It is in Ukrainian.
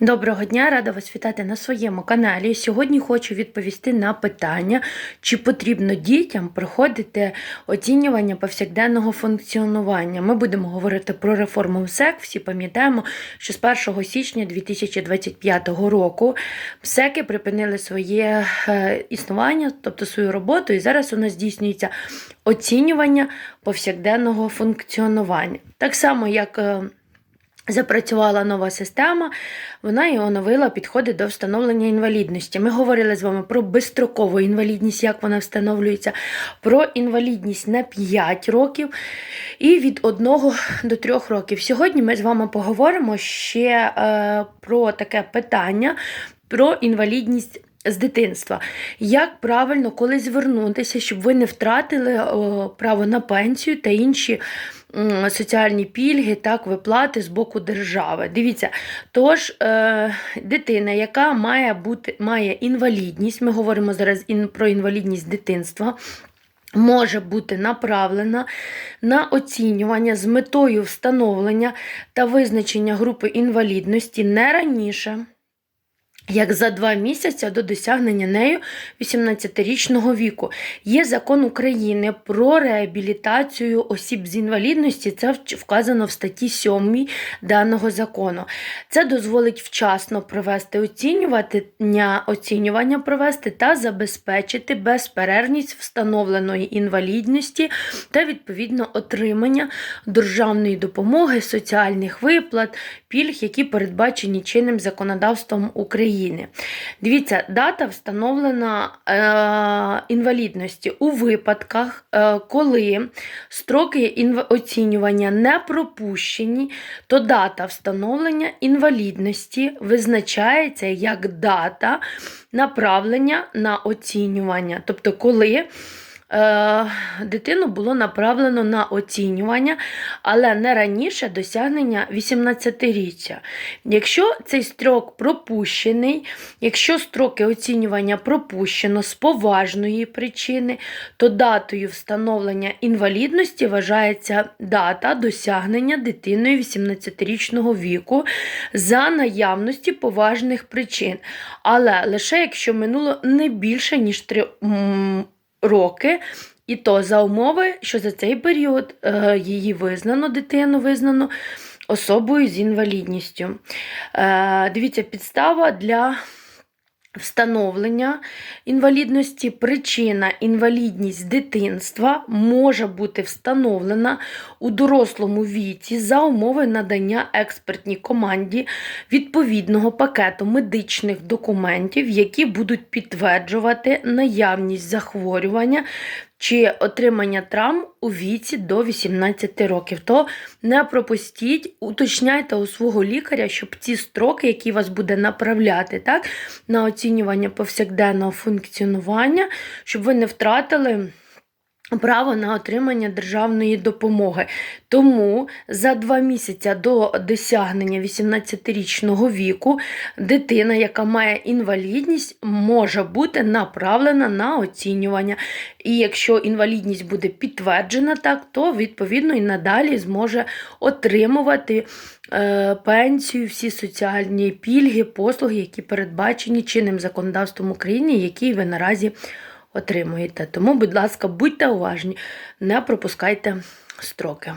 Доброго дня, рада вас вітати на своєму каналі. Сьогодні хочу відповісти на питання, чи потрібно дітям проходити оцінювання повсякденного функціонування. Ми будемо говорити про реформу МСЕК. Всі пам'ятаємо, що з 1 січня 2025 року МСЕКи припинили своє е, існування, тобто свою роботу, і зараз у нас здійснюється оцінювання повсякденного функціонування. Так само, як е, Запрацювала нова система, вона і оновила підходи до встановлення інвалідності. Ми говорили з вами про безстрокову інвалідність, як вона встановлюється, про інвалідність на 5 років і від 1 до 3 років. Сьогодні ми з вами поговоримо ще е, про таке питання, про інвалідність. З дитинства, як правильно коли звернутися, щоб ви не втратили о, право на пенсію та інші соціальні пільги, так, виплати з боку держави. Дивіться, тож е, дитина, яка має бути має інвалідність, ми говоримо зараз про інвалідність дитинства. Може бути направлена на оцінювання з метою встановлення та визначення групи інвалідності не раніше як за два місяці до досягнення нею 18-річного віку. Є закон України про реабілітацію осіб з інвалідності, це вказано в статті 7 даного закону. Це дозволить вчасно провести оцінювання, оцінювання провести та забезпечити безперервність встановленої інвалідності та відповідно отримання державної допомоги, соціальних виплат, пільг, які передбачені чинним законодавством України. України. Дивіться, дата встановлена е, інвалідності у випадках, е, коли строки інв... оцінювання не пропущені, то дата встановлення інвалідності визначається як дата направлення на оцінювання. Тобто, коли дитину було направлено на оцінювання, але не раніше досягнення 18-річчя. Якщо цей строк пропущений, якщо строки оцінювання пропущено з поважної причини, то датою встановлення інвалідності вважається дата досягнення дитиною 18-річного віку за наявності поважних причин. Але лише якщо минуло не більше, ніж 3 роки. І то за умови, що за цей період е, її визнано, дитину визнано особою з інвалідністю. Е, Дивіться, підстава для встановлення інвалідності, причина інвалідність дитинства може бути встановлена у дорослому віці за умови надання експертній команді відповідного пакету медичних документів, які будуть підтверджувати наявність захворювання чи отримання травм у віці до 18 років. То не пропустіть, уточняйте у свого лікаря, щоб ці строки, які вас буде направляти так, на оцінювання повсякденного функціонування, щоб ви не втратили право на отримання державної допомоги. Тому за два місяці до досягнення 18-річного віку дитина, яка має інвалідність, може бути направлена на оцінювання. І якщо інвалідність буде підтверджена так, то відповідно і надалі зможе отримувати е, пенсію, всі соціальні пільги, послуги, які передбачені чинним законодавством України, які ви наразі отримуєте. Тому, будь ласка, будьте уважні, не пропускайте строки.